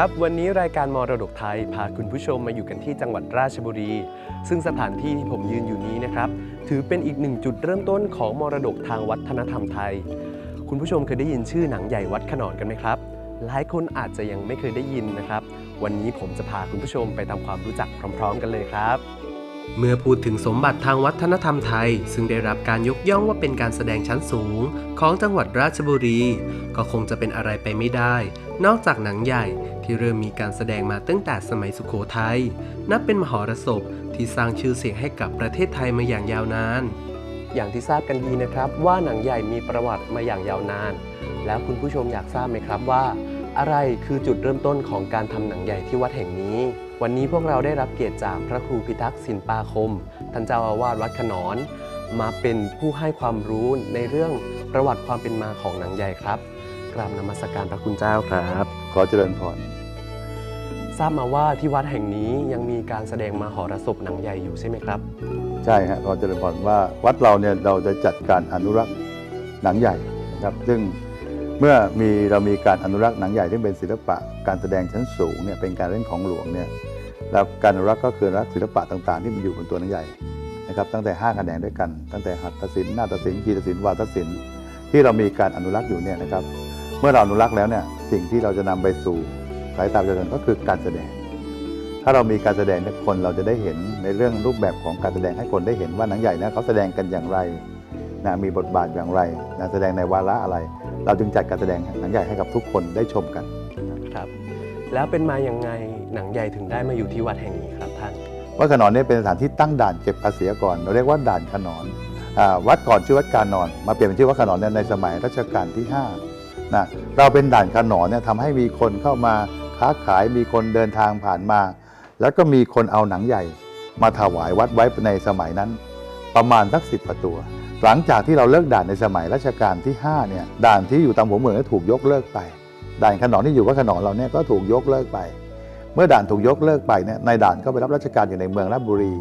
ครับ วันนี้รายการมรดกไทย พาคุณผู้ชมมาอยู่กันที่จังหวัดราชบุรี ซึ่งสถานที่ที่ผมยืนอยู่นี้นะครับ ถือเป็นอีกหนึ่งจุดเริ่มต้นของมรดกทางวัฒนธรรมไทย คุณผู้ชมเคยได้ยินชื่อหนังใหญ่วัดขนอนกันไหมครับ หลายคนอาจจะยังไม่เคยได้ยินนะครับ วันนี้ผมจะพาคุณผู้ชมไปทำความรู้จักพร้อม ๆ กันเลยครับ เมื่อพูดถึงสมบัติทางวัฒนธรรมไทย ซึ่งได้รับการยกย่องว่าเป็นการแสดงชั้นสูง ของจังหวัดราชบุรี ก็คงจะเป็นอะไรไปไม่ได้ นอกจากหนังใหญ่ที่เริ่มมีการแสดงมาตั้งแต่สมัยสุขโขทัยนับเป็นมหรสพที่สร้างชื่อเสียงให้กับประเทศไทยมาอย่างยาวนาน อย่างที่ทราบกันดีนะครับว่าหนังใหญ่มีประวัติมาอย่างยาวนาน แล้วคุณผู้ชมอยากทราบไหมครับว่า อะไรคือจุดเริ่มต้นของการทำหนังใหญ่ที่วัดแห่งนี้ วันนี้พวกเราได้รับเกียรติจากพระครูพิทักษ์สินปาคม ท่านเจ้าอาวาสวัดขนอน มาเป็นผู้ให้ความรู้ในเรื่องประวัติความเป็นมาของหนังใหญ่ครับ กราบนมัสการพระคุณเจ้าครับ ขอเจริญพร ทราบมาว่าที่วัดแห่งนี้ยังมีการแสดงมหรสพหนังใหญ่อยู่ใช่ไหมครับ ใช่ฮะขอเจริญพรว่าวัดเราเนี่ยเราจะจัดการอนุรักษ์หนังใหญ่นะครับ ซึ่ง เมื่อมีเรามีการอนุรักษ์หนังใหญ่ที่เป็นศิลปะ การแสดงชั้นสูงเนี่ยเป็นการเล่นของหลวงเนี่ยแล้วการอนุรักษ์ก็คือรักศิลปะต่างๆ ที่มันอยู่บนตัวหนังใหญ่นะครับตั้งแต่5แขนงด้วยกัน ตั้งแต่หัตถศิลป์นาฏศิลป์กีตศิลป์วาทศิลป์ที่เรามีการอนุรักษ์อยู่เนี่ยนะครับ เมื่อเราอนุรักษ์แล้วเนี่ยสิ่งที่เราจะนำไปสู่สายตาประชาชนก็คือการแสดง ถ้าเรามีการแสดงที่คนเราจะได้เห็นในเรื่องรูปแบบของการแสดงให้คนได้เห็นว่าหนังใหญ่นะเขาแสดงกันอย่างไร นะมีบทบาทอย่างไรนะแสดงในวาระอะไร เราจึงจัดการแสดงหนังใหญ่ให้กับทุกคนได้ชมกัน ครับ แล้วเป็นมาอย่างไงหนังใหญ่ถึงได้มาอยู่ที่วัดแห่งนี้ครับท่าน วัดขนอนเนี่ยเป็นสถานที่ตั้งด่านเก็บภาษีก่อนเราเรียกว่าด่านขนอนอ่าวัดก่อนชื่อวัดการนอน มาเปลี่ยนเป็นชื่อวัดขนอนเนี่ยในสมัยรัชกาลที่5นะเราเป็นด่านขนอนเนี่ยทำให้มีคนเข้ามาค้าขายมีคนเดินทางผ่านมา แล้วก็มีคนเอาหนังใหญ่ มาถวายวัดไว้ในสมัยนั้น ประมาณสักสิบประตัว หลังจากที่เราเลิกด่านในสมัยรัชกาลที่5เนี่ยด่านที่อยู่ตามหัวเมืองก็ถูกยกเลิกไป ด่านขนอนที่อยู่วัดขนอนเราเนี่ยก็ถูกยกเลิกไป เมื่อด่านถูกยกเลิกไปเนี่ยนายด่านก็ไปรับราชการอยู่ในเมืองราชบุรี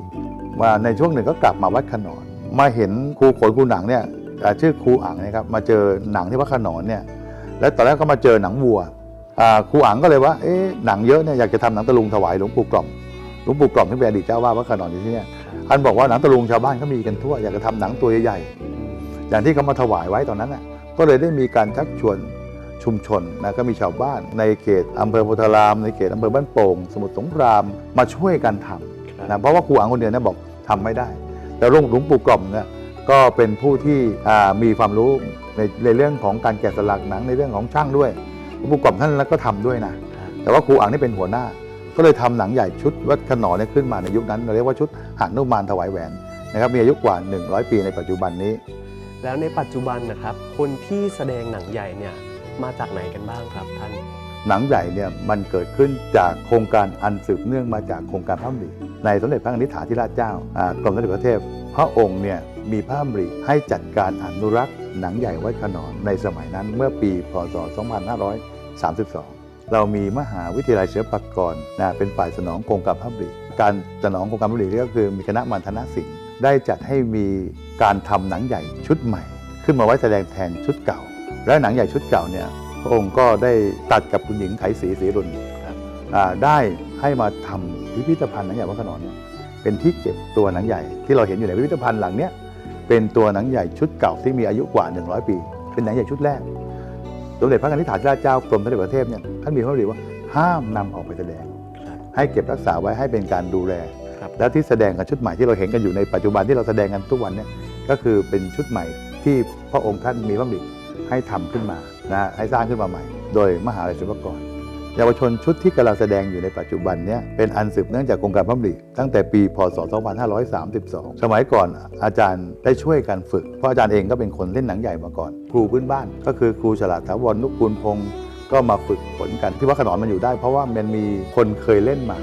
มาในช่วงหนึ่งก็กลับมาวัดขนอนมาเห็นครูโขนครูหนังเนี่ยชื่อครูอังนะครับมาเจอหนังที่วัดขนอนเนี่ยแล้วตอนแรกก็มาเจอหนังวัวครูอังก็เลยว่าเอ๊ะหนังเยอะเนี่ยอยากจะทำหนังตะลุงถวายหลวงปู่กล่อมหลวงปู่กล่อมที่เป็นอดีตเจ้าว่าวัดขนอนอยู่ที่เนี่ย ท่านบอกว่าหนังตะลุงชาวบ้านเขามีกันทั่วอยากจะทำหนังตัวใหญ่ๆอย่างที่เขามาถวายไว้ตอนนั้นน่ะก็เลยได้มีการชักชวนชุมชนนะก็มีชาวบ้านในเขตอำเภอโพธาราม ในเขตอำเภอบ้านโป่งสมุทรสงครามมาช่วยกันทำนะเพราะว่าครูอังคนเดียวนี่ยบอกทำไม่ได้ แต่หลวงหลวงปู่กล่อมเนี่ยก็เป็นผู้ที่มีความรู้ในในเรื่องของการแกะสลักหนังในเรื่องของช่างด้วยหลวงปู่กล่อมท่านแล้วก็ทำด้วยนะแต่ว่าครูอังนี่เป็นหัวหน้า ก็เลยทำหนังใหญ่ชุดวัดขนอนเนี่ยขึ้นมาในยุคนั้นเราเรียกว่าชุดหานุมานถวายแหวนนะครับมีอายุกว่า 100 ปีในปัจจุบันนี้ แล้วในปัจจุบันนะครับ คนที่แสดงหนังใหญ่เนี่ยมาจากไหนกันบ้างครับท่านหนังใหญ่เนี่ยมันเกิดขึ้นจากโครงการอันสืบเนื่องมาจากโครงการพระดำริในสมเด็จพระนิธิฐาธิราชเจ้าอ่ากรมสมเด็จพระเทพพระองค์เนี่ยมีพระดำริให้จัดการอนุรักษ์หนังใหญ่วัดขนอนในสมัยนั้นเมื่อปีพศ 2532 เรามีมหาวิทยาลัยศิลปากรนะเป็นฝ่ายสนองโครงการพระดำริการสนองโครงการพระดำริก็คือมีคณะมันธนสิงห์ได้จัดให้มีการทำหนังใหญ่ชุดใหม่ ขึ้นมาไว้แสดงแทนชุดเก่า และหนังใหญ่ชุดเก่าเนี่ยพระองค์ก็ได้ตัดกับคุณหญิงไถศรีศรีรุนได้ให้มาทำพิพิธภัณฑ์หนังใหญ่วัดขนอนเนี่ยเป็นที่เก็บตัวหนังใหญ่ที่เราเห็นอยู่ในพิพิธภัณฑ์หลังเนี้ยเป็นตัวหนังใหญ่ชุดเก่าที่มีอายุกว่า 100 ปี เป็นหนังใหญ่ชุดแรก สมเด็จพระนิธิฐาธิราชเจ้ากรมสมเด็จพระเทพเนี่ยท่านมีพระดำริว่าห้ามนำออกไปแสดงครับให้เก็บรักษาไว้ให้เป็นการดูแลครับแล้วที่แสดงกันชุดใหม่ที่เราเห็นกันอยู่ในปัจจุบันที่เราแสดงกันทุกวันเนี่ยก็คือเป็นชุดใหม่ที่พระองค์ท่านมีพระดำริให้ทำขึ้นมานะให้สร้างขึ้นมาใหม่ โดยมหาลัยศิลปากร เยาวชนชุดที่กำลังแสดงอยู่ในปัจจุบันเนี่ยเป็นอันสืบเนื่องจากโครงการพระดำริตั้งแต่ปี พศ 2532 สมัยก่อนอาจารย์ได้ช่วยกันฝึก เพราะอาจารย์เองก็เป็นคนเล่นหนังใหญ่มาก่อน ครูพื้นบ้าน ก็คือครูฉลาดถาวรนุกูลพงศ์ก็มาฝึกฝนกันที่วัดขนอนมันอยู่ได้ เพราะว่ามันมีคนเคยเล่นมา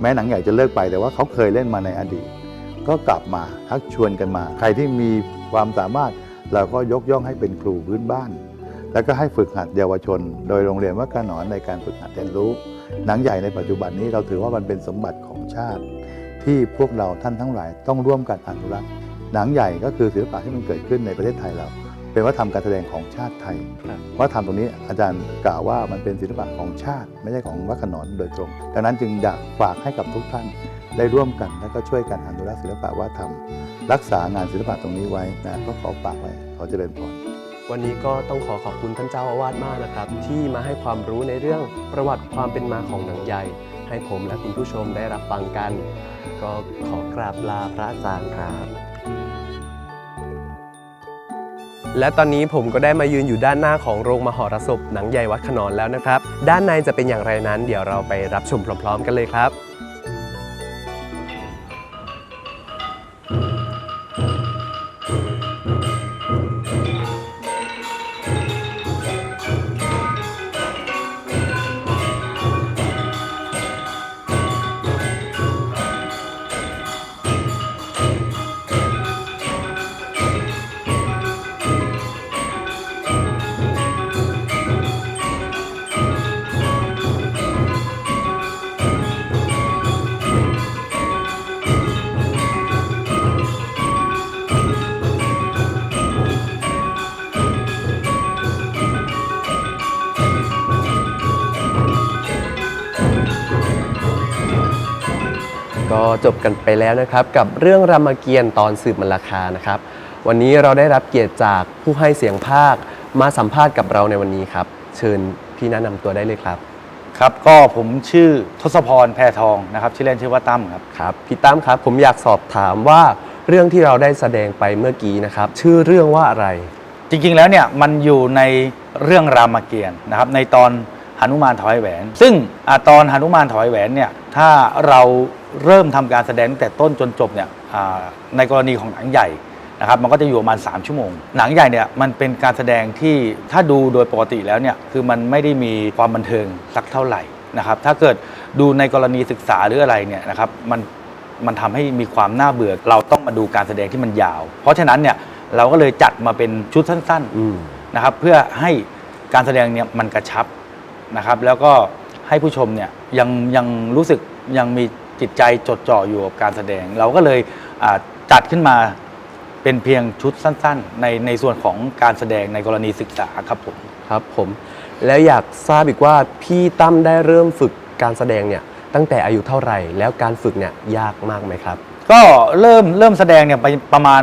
แม้หนังใหญ่จะเลิกไปแต่ว่าเขาเคยเล่นมาในอดีต ก็กลับมาทักชวนกันมา ใครที่มีความสามารถเราก็ยกย่องให้เป็นครูพื้นบ้าน แล้วก็ให้ฝึกหัดเยาวชน โดยโรงเรียนวัดขนอนในการฝึกหัดเรียนรู้ หนังใหญ่ในปัจจุบันนี้เราถือว่ามันเป็นสมบัติของชาติ ที่พวกเราท่านทั้งหลายต้องร่วมกันอนุรักษ์ หนังใหญ่ก็คือศิลปะที่มันเกิดขึ้นในประเทศไทยเราเป็นวัฒนธรรมการแสดงของชาติไทยวัฒนธรรมตรงนี้อาจารย์กล่าวว่ามันเป็นศิลปะของชาติ ไม่ใช่ของวัดขนอนโดยตรง ดังนั้นจึงอยากฝากให้กับทุกท่านได้ร่วมกันและก็ช่วยกันอนุรักษ์ศิลปะวัฒนธรรม รักษางานศิลปะตรงนี้ไว้นะก็ขอฝากไว้ขอเจริญพร วันนี้ก็ต้องขอขอบคุณท่านเจ้าอาวาสมากนะครับ ที่มาให้ความรู้ในเรื่องประวัติความเป็นมาของหนังใหญ่ ให้ผมและคุณผู้ชมได้รับฟังกัน ก็ขอกราบลาพระอาจารย์ครับ และตอนนี้ผมก็ได้มายืนอยู่ด้านหน้าของโรงมหรสพหนังใหญ่วัดขนอนแล้วนะครับ ด้านในจะเป็นอย่างไรนั้น เดี๋ยวเราไปรับชมพร้อม ๆ กันเลยครับ ก็จบกันไปแล้วนะครับกับเรื่องรามเกียรติ์ตอนสืบมรรคานะครับ วันนี้เราได้รับเกียรติจากผู้ให้เสียงภาคมาสัมภาษณ์กับเราในวันนี้ครับ เชิญพี่แนะนำตัวได้เลยครับครับก็ผมชื่อทศพรแพรทองนะครับชื่อเล่นชื่อว่าตั้มครับ ครับพี่ตั้มครับผมอยากสอบถามว่าเรื่องที่เราได้แสดงไปเมื่อกี้นะครับ ชื่อเรื่องว่าอะไร จริงๆแล้วเนี่ยมันอยู่ในเรื่องรามเกียรติ์นะครับในตอนหนุมานถอยแหวน ซึ่งอาตอนหนุมานถอยแหวนเนี่ยถ้าเรา เริ่มทำการแสดงตั้งแต่ต้นจนจบเนี่ยอ่าในกรณีของหนังใหญ่นะครับมันก็จะอยู่ประมาณ 3 ชั่วโมง หนังใหญ่เนี่ยมันเป็นการแสดงที่ถ้าดูโดยปกติแล้วเนี่ยคือมันไม่ได้มีความบันเทิงสักเท่าไหร่นะครับถ้าเกิดดูในกรณีศึกษาหรืออะไรเนี่ยนะครับมันมันทำให้มีความน่าเบื่อเราต้องมาดูการแสดงที่มันยาว เพราะฉะนั้นเนี่ยเราก็เลยจัดมาเป็นชุดสั้นอืมๆนะครับ เพื่อให้การแสดงเนี่ยมันกระชับนะครับ แล้วก็ให้ผู้ชมเนี่ยยังยังรู้สึกยังมี จิตใจจดจ่ออยู่กับการแสดง เราก็เลยอ่าจัดขึ้นมาเป็นเพียงชุดสั้น ๆ ในในส่วนของการแสดงในกรณีศึกษาครับผมครับผมแล้วอยากทราบอีกว่าพี่ตั้มได้เริ่มฝึกการแสดงเนี่ยตั้งแต่อายุเท่าไหร่ แล้วการฝึกเนี่ยยากมากไหมครับ ก็เริ่มเริ่มแสดงเนี่ยไปประมาณ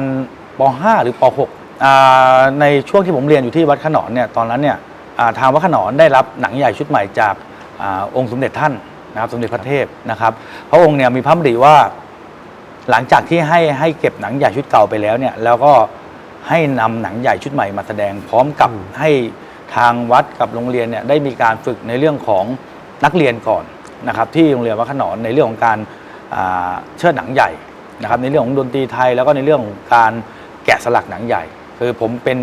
ป .5 หรือป .6 อ่าในช่วงที่ผมเรียนอยู่ที่วัดขนอนเนี่ยตอนนั้นเนี่ยอ่าทางวัดขนอนได้รับหนังใหญ่ชุดใหม่จากอาองค์สมเด็จท่าน นะครับสมเด็จพระเทพนะครับพระองค์เนี่ยมีพระดำริว่า หลังจากที่ให้ให้เก็บหนังใหญ่ชุดเก่าไปแล้วเนี่ยแล้วก็ให้นำหนังใหญ่ชุดใหม่มาแสดง พร้อมกับอืมให้ทางวัดกับโรงเรียนเนี่ยได้มีการฝึกในเรื่องของนักเรียนก่อนนะครับที่โรงเรียนวัดขนอนในเรื่องของการอ่าเชิดหนังใหญ่นะครับในเรื่องของดนตรีไทยแล้วก็ในเรื่องของการแกะสลักหนังใหญ่ คือผมเป็น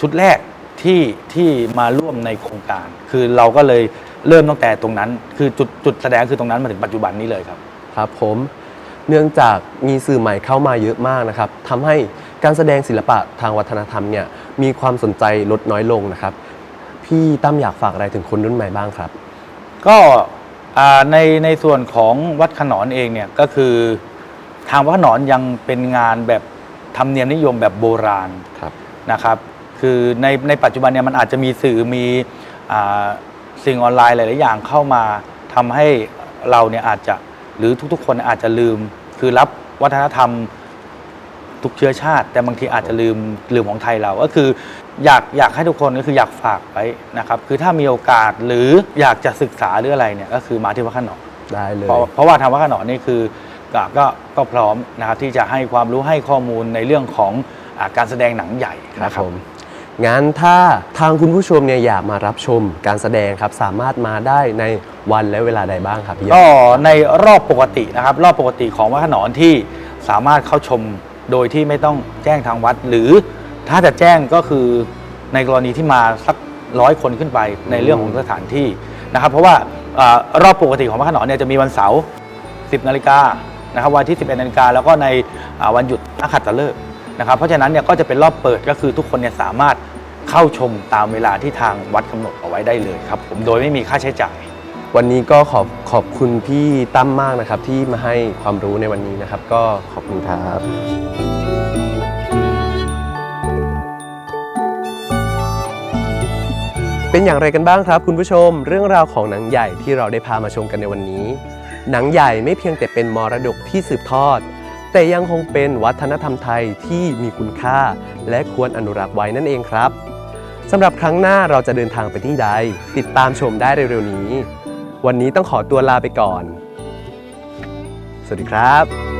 ชุดแรกที่ที่มาร่วมในโครงการ คือเราก็เลย เริ่มตั้งแต่ตรงนั้น คือจุดจุดแสดงคือตรงนั้นมาถึงปัจจุบันนี้เลยครับ ครับผมเนื่องจากมีสื่อใหม่เข้ามาเยอะมากนะครับทำให้การแสดงศิลปะทางวัฒนธรรมเนี่ยมีความสนใจลดน้อยลงนะครับ พี่ตั้มอยากฝากอะไรถึงคนรุ่นใหม่บ้างครับ ก็อ่าในในส่วนของวัดขนอนเองเนี่ยก็คือทางวัดขนอนยังเป็นงานแบบธรรมเนียมนิยมแบบโบราณครับ นะครับ คือในในปัจจุบันเนี่ยมันอาจจะมีสื่อมีอ่า สิ่งออนไลน์หลาย ๆ อย่างเข้ามาทำให้เราเนี่ยอาจจะหรือทุกๆ คนอาจจะลืม คือรับวัฒนธรรมทุกเชื้อชาติ แต่บางทีอาจจะลืมลืมของไทยเราก็คืออยากอยากให้ทุกคนก็คืออยากฝากไว้นะครับ คือถ้ามีโอกาสหรืออยากจะศึกษาหรืออะไรเนี่ยก็คือมาที่วัดขนอนได้เลยเพราะเพราะว่าทางวัดขนอนนี่คือก็ก็ก็พร้อมนะครับที่จะให้ความรู้ให้ข้อมูลในเรื่องของอาการแสดงหนังใหญ่ครับนะครับผม งั้นถ้าทางคุณผู้ชมเนี่ยอยากมารับชมการแสดงครับ สามารถมาได้ในวันและเวลาใดบ้างครับพี่ก็ในรอบปกตินะครับ รอบปกติของวัดขนอนที่สามารถเข้าชมโดยที่ไม่ต้องแจ้งทางวัด หรือถ้าจะแจ้งก็คือในกรณีที่มาสักร้อยคนขึ้นไปในเรื่องของสถานที่นะครับ เพราะว่าอรอบปกติของพระโขนงเนี่ยจะมีวันเสาร์10นาฬิกานะครับวันที่ 11นาฬิกาแล้วก็ในวันหยุดนักขัตฤกษ์ นะครับเพราะฉะนั้นเนี่ยก็จะเป็นรอบเปิดก็คือทุกคนเนี่ยสามารถเข้าชมตามเวลาที่ทางวัดกำหนดเอาไว้ได้เลยครับผมโดยไม่มีค่าใช้จ่าย วันนี้ก็ขอบขอบคุณพี่ตั้มมากนะครับ ที่มาให้ความรู้ในวันนี้นะครับ ก็ขอบคุณครับเป็นอย่างไรกันบ้างครับ คุณผู้ชม เรื่องราวของหนังใหญ่ที่เราได้พามาชมกันในวันนี้ หนังใหญ่ไม่เพียงแต่เป็นมรดกที่สืบทอด แต่ยังคงเป็นวัฒนธรรมไทยที่มีคุณค่า และควรอนุรักษ์ไว้นั่นเองครับสำหรับครั้งหน้าเราจะเดินทางไปที่ใด ติดตามชมได้เร็วๆนี้ วันนี้ต้องขอตัวลาไปก่อน สวัสดีครับ